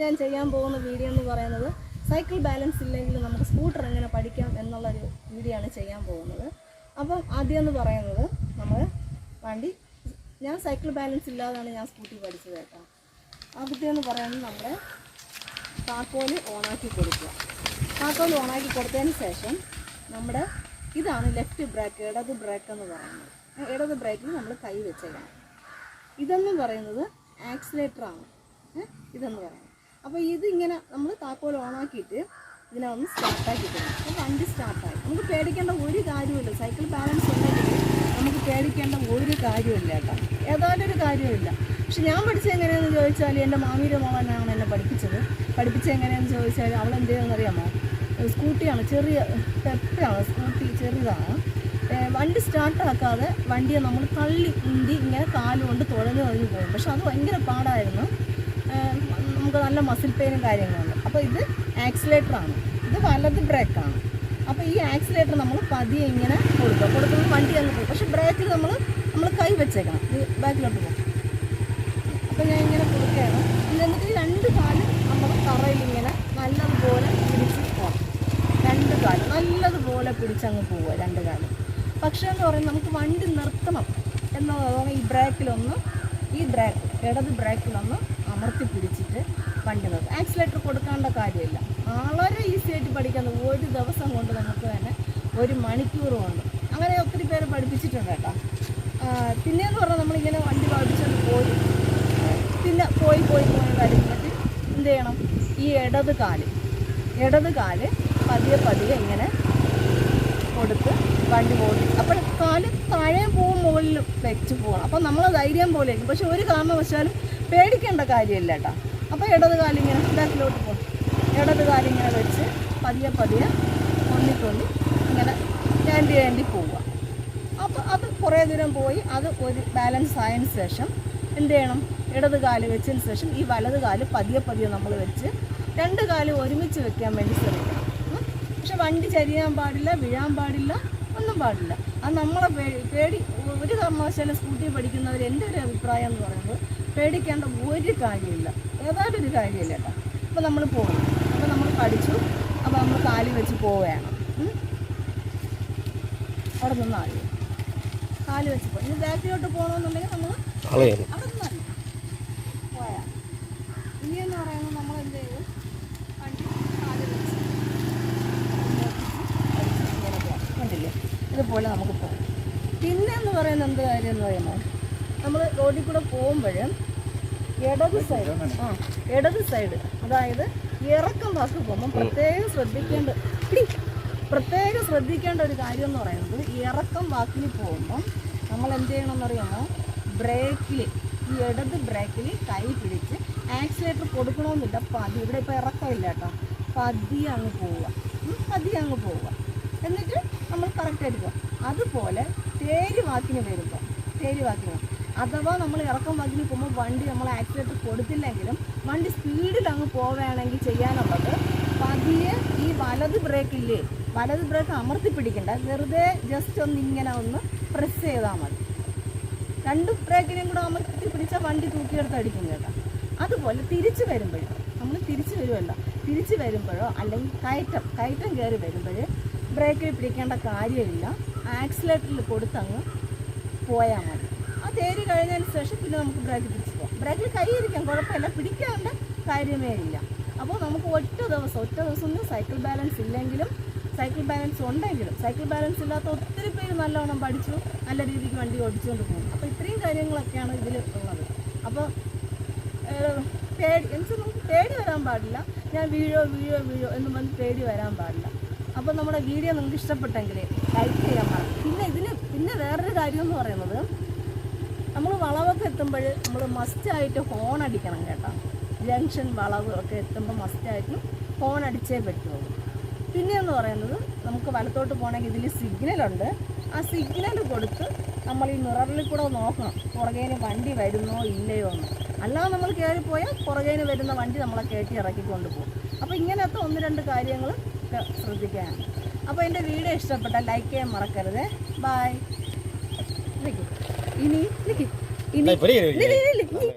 ഞാൻ ചെയ്യാൻ പോകുന്ന വീഡിയോ എന്ന് പറയുന്നത് സൈക്കിൾ ബാലൻസ് ഇല്ലെങ്കിൽ നമുക്ക് സ്കൂട്ടർ എങ്ങനെ പഠിക്കാം എന്നുള്ളൊരു വീഡിയോ ആണ് ചെയ്യാൻ പോകുന്നത്. അപ്പം ആദ്യം എന്ന് പറയുന്നത് നമ്മൾ വണ്ടി ഞാൻ സൈക്കിൾ ബാലൻസ് ഇല്ലാതാണ് ഞാൻ സ്കൂട്ടി പഠിച്ചത് കേട്ടോ. ആദ്യത്തെ എന്ന് പറയുന്നത് നമ്മൾ താക്കോൽ ഓണാക്കി കൊടുക്കുക. താക്കോൽ ഓണാക്കി കൊടുത്തതിന് ശേഷം നമ്മുടെ ഇതാണ് ലെഫ്റ്റ് ബ്രേക്ക് ഇടത് ബ്രേക്ക് എന്ന് പറയുന്നത്. ഇടത് ബ്രേക്കിൽ നമ്മൾ കൈ വെച്ചേക്കണം. ഇതെന്ന് പറയുന്നത് ആക്സിലേറ്ററാണ്? ഇതെന്ന് പറയുന്നത്. അപ്പോൾ ഇതിങ്ങനെ നമ്മൾ താക്കോൽ ഓണാക്കിയിട്ട് ഇതിനെ ഒന്ന് സ്റ്റാർട്ടാക്കി തരും അപ്പോൾ വണ്ടി സ്റ്റാർട്ടായി നമുക്ക് പേടിക്കേണ്ട ഒരു കാര്യമില്ല സൈക്കിൾ ബാലൻസ് ഉണ്ടെങ്കിൽ നമുക്ക് പേടിക്കേണ്ട ഒരു കാര്യമില്ല കേട്ടോ. ഏതായാലും ഒരു കാര്യമില്ല പക്ഷെ ഞാൻ പഠിച്ചത് എങ്ങനെയാണെന്ന് ചോദിച്ചാൽ എന്റെ മാമിയുടെ മോളനാണ് എന്നെ പഠിപ്പിച്ചത്. പഠിപ്പിച്ചത് എങ്ങനെയാണെന്ന് ചോദിച്ചാൽ അവൾ എന്ത് ചെയ്യുമെന്ന് അറിയാമോ സ്കൂട്ടിയാണ്. ചെറിയ പെപ്പയാണ് സ്കൂട്ടി ചെറിയതാണ് വണ്ടി സ്റ്റാർട്ടാക്കാതെ വണ്ടിയെ നമ്മൾ തള്ളി ഉന്തി ഇങ്ങനെ കാലുകൊണ്ട് തുഴഞ്ഞു തുഴഞ്ഞു പോകും. പക്ഷെ അത് ഭയങ്കര പാടായിരുന്നു. നമുക്ക് നല്ല മസിൽ പെയിനും കാര്യങ്ങളുണ്ട്. അപ്പോൾ ഇത് ആക്സിലേറ്ററാണ് ഇത് വലത് ബ്രേക്കാണ് അപ്പോൾ ഈ ആക്സിലേറ്റർ നമ്മൾ പതിയെ ഇങ്ങനെ കൊടുക്കുക. കൊടുക്കുമ്പോൾ വണ്ടി അങ്ങ് പോകും. പക്ഷേ ബ്രേക്കിൽ നമ്മൾ നമ്മൾ കൈ വെച്ചേക്കണം. ബാക്കിലോട്ട് പോകും. അപ്പോൾ ഞാൻ ഇങ്ങനെ കൊടുക്കുകയാണ്. എന്നിട്ട് രണ്ട് കാലും നമ്മൾ തറയിൽ ഇങ്ങനെ നല്ലതുപോലെ പിടിച്ച് പോകണം രണ്ട് കാൽ. നല്ലതുപോലെ പിടിച്ചങ്ങ് പോവുക രണ്ട് കാൽ. പക്ഷേ എന്ന് പറയുന്നത് നമുക്ക് വണ്ടി നിർത്തണം. എന്നുള്ളതാണ് ഈ ബ്രേക്കിലൊന്ന് ഈ ബ്രേക്ക് ഇടത് ബ്രേക്കിലൊന്ന് അമർത്തി പിടിച്ചിട്ട് വണ്ടി നോക്കും. ആക്സിലേറ്റർ കൊടുക്കേണ്ട കാര്യമില്ല. വളരെ ഈസി ആയിട്ട് പഠിക്കുന്നത് ഒരു ദിവസം കൊണ്ട് നമുക്ക് തന്നെ ഒരു മണിക്കൂർ കൊണ്ട്. അങ്ങനെ ഒത്തിരി പേര് പഠിപ്പിച്ചിട്ടുണ്ട് കേട്ടോ. പിന്നെയെന്ന് പറഞ്ഞാൽ നമ്മളിങ്ങനെ വണ്ടി പഠിച്ചുകൊണ്ട് പോയി. പിന്നെ പോയി പോയി പോയി വരുന്നിട്ട് എന്ത് ചെയ്യണം? ഈ ഇടത് കാൽ ഇടത് കാൽ പതിയെ പതിയെ ഇങ്ങനെ കൊടുത്ത് വണ്ടി പോകും അപ്പോൾ കാൽ താഴെ പോകും മുകളിൽ വെച്ച് പോകണം. അപ്പോൾ നമ്മൾ ധൈര്യം പോലെ പക്ഷെ ഒരു കാരണവശാലും പേടിക്കേണ്ട കാര്യമില്ല കേട്ടോ. അപ്പോൾ ഇടത് കാലിങ്ങനെ ബാക്കിലോട്ട് പോകും ഇടത് കാലിങ്ങനെ വെച്ച് പതിയെ പതിയെ കൊണ്ടിക്കൊണ്ടി ഇങ്ങനെ വേണ്ടി വേണ്ടി പോവുക. അപ്പോൾ അത് കുറേ ദൂരം പോയി അത് ഒരു ബാലൻസ് ആയതിന് ശേഷം എന്ത് ചെയ്യണം? ഇടത് കാൽ വെച്ചതിന് ശേഷം ഈ വലത് കാൽ പതിയെ പതിയെ നമ്മൾ വെച്ച് രണ്ട് കാൽ ഒരുമിച്ച് വെക്കാൻ വേണ്ടി ശ്രമിക്കണം. പക്ഷെ വണ്ടി ചരിയാൻ പാടില്ല വീഴാൻ പാടില്ല ഒന്നും പാടില്ല. അത് നമ്മളെ പേടി പേടി ഒരു കാരണവശാലും സ്കൂട്ടി പഠിക്കുന്നവർ എന്റെ ഒരു അഭിപ്രായം എന്ന് പറയുന്നത് പേടിക്കേണ്ട ഒരു കാര്യമില്ല. ഏതായാലും ഒരു കാര്യമില്ല കേട്ടോ. അപ്പോൾ നമ്മൾ പോകും അപ്പോൾ നമ്മൾ പഠിച്ചു. അപ്പോൾ നമ്മൾ കാലി വെച്ച് പോവുകയാണ്. അവിടെ നിന്നാൽ കാൽ വെച്ച് പോകും ഇനി ബാക്കിലോട്ട് പോകണമെന്നുണ്ടെങ്കിൽ നമ്മൾ അവിടെ നിന്നാൽ പോയാൽ ഇനി എന്ന് പറയുന്നത് നമ്മൾ എന്ത് ചെയ്യും വണ്ടി കാൽ വെച്ച് ഇങ്ങനെ പോകാം കണ്ടില്ലേ ഇതുപോലെ നമുക്ക് പോകാം. പിന്നെ എന്ന് പറയുന്നത് എന്ത് കാര്യം എന്ന് പറയുന്നത് നമ്മൾ റോഡിൽ കൂടെ പോകുമ്പോൾ ഇടത് സൈഡ് ആ ഇടത് സൈഡ് അതായത് ഇറക്കം വാക്ക് പോകുമ്പോൾ പ്രത്യേകം ശ്രദ്ധിക്കേണ്ട. പ്രത്യേകം ശ്രദ്ധിക്കേണ്ട ഒരു കാര്യം എന്ന് പറയുന്നത് ഇറക്കം വാക്കിൽ പോകുമ്പം നമ്മൾ എന്ത് ചെയ്യണമെന്ന് അറിയാമോ? ബ്രേക്കിൽ ഈ ഇടത് ബ്രേക്കിൽ കൈ പിടിച്ച് ആക്സിലേറ്റർ കൊടുക്കണമെന്നില്ല. പതി ഇവിടെ ഇപ്പോൾ ഇറക്കമില്ല കേട്ടോ. പതിയെ അങ്ങ് പോവുക. പതി അങ്ങ് പോവുക. എന്നിട്ട് നമ്മൾ കറക്റ്റ് എടുക്കുക അതുപോലെ തേര് വാക്കിന് വരുമ്പോൾ തേര് വാക്കിന് അഥവാ നമ്മൾ ഇറക്കം വാക്കിന് പോകുമ്പോൾ വണ്ടി നമ്മൾ ആക്സിലേറ്റർ കൊടുത്തില്ലെങ്കിലും വണ്ടി സ്പീഡിൽ അങ്ങ് പോവുകയാണെങ്കിൽ ചെയ്യാനുള്ളത് പതിയെ ഈ വലത് ബ്രേക്കില്ലേ വലത് ബ്രേക്ക് അമർത്തി പിടിക്കണ്ട. വെറുതെ ജസ്റ്റ് ഒന്ന് ഇങ്ങനെ ഒന്ന് പ്രസ് ചെയ്താൽ മതി. രണ്ട് ബ്രേക്കിനെയും കൂടെ അമർത്തി പിടിച്ചാൽ വണ്ടി തൂക്കിയെടുത്ത് അടിക്കും കേട്ടോ. അതുപോലെ തിരിച്ചു വരുമ്പോഴും നമ്മൾ തിരിച്ചു വരുമല്ലോ തിരിച്ചു വരുമ്പോഴോ അല്ലെങ്കിൽ കയറ്റം കയറ്റം കയറി വരുമ്പോൾ ബ്രേക്കിൽ പിടിക്കേണ്ട കാര്യമില്ല. ആക്സിലേറ്ററിൽ കൊടുത്തങ്ങ് പോയാൽ മതി. ആ തേരി കഴിഞ്ഞതിന് ശേഷം പിന്നെ നമുക്ക് ബ്രേക്ക് പിടിച്ച് പോകാം. ബ്രേക്കിൽ കൈ ഇരിക്കാം കുഴപ്പമില്ല. പിടിക്കാണ്ട് കാര്യമേ ഇല്ല. അപ്പോൾ നമുക്ക് ഒറ്റ ദിവസം ഒറ്റ ദിവസം സൈക്കിൾ ബാലൻസ് ഇല്ലെങ്കിലും സൈക്കിൾ ബാലൻസ് ഉണ്ടെങ്കിലും സൈക്കിൾ ബാലൻസ് ഇല്ലാത്ത ഒത്തിരി പേര് നല്ലവണ്ണം പഠിച്ചു നല്ല രീതിക്ക് വണ്ടി ഓടിച്ചുകൊണ്ട് പോകും അപ്പോൾ ഇത്രയും കാര്യങ്ങളൊക്കെയാണ് ഇതിൽ ഉള്ളത്. അപ്പോൾ പേടി എന്നുവെച്ചാൽ നമുക്ക് പേടി വരാൻ പാടില്ല. ഞാൻ വീഴോ വീഴോ വീഴോ എന്ന് പറഞ്ഞ് പേടി വരാൻ പാടില്ല. അപ്പോൾ നമ്മുടെ വീഡിയോ നിങ്ങൾക്ക് ഇഷ്ടപ്പെട്ടെങ്കിൽ ലൈക്ക് ചെയ്യാൻ പറയാം പിന്നെ ഇതിന് പിന്നെ വേറൊരു കാര്യം എന്ന് പറയുന്നത് നമ്മൾ വളവൊക്കെ എത്തുമ്പോൾ നമ്മൾ മസ്റ്റായിട്ട് ഹോൺ അടിക്കണം കേട്ടോ. ജംഗ്ഷൻ വളവ് ഒക്കെ എത്തുമ്പോൾ മസ്റ്റായിട്ട് ഹോൺ അടിച്ചേ പറ്റുള്ളൂ. പിന്നെയെന്ന് പറയുന്നത് നമുക്ക് വലത്തോട്ട് പോകണമെങ്കിൽ ഇതിൽ സിഗ്നലുണ്ട് ആ സിഗ്നൽ കൊടുത്ത് നമ്മൾ ഈ മിററിൽ കൂടെ നോക്കണം. പുറകേന് വണ്ടി വരുന്നോ ഇല്ലയോ എന്ന്. അല്ലാതെ നമ്മൾ കയറിപ്പോയാൽ പുറകേന് വരുന്ന വണ്ടി നമ്മളെ കയറ്റി ഇറക്കിക്കൊണ്ട് പോകും. അപ്പോൾ ഇങ്ങനത്തെ ഒന്ന് രണ്ട് കാര്യങ്ങൾ ഒക്കെ ശ്രദ്ധിക്കാനാണ്. അപ്പോൾ എന്റെ വീഡിയോ ഇഷ്ടപ്പെട്ടാൽ ലൈക്ക് ചെയ്യാൻ മറക്കരുത്. ബായ് ഇനി- ഇനി-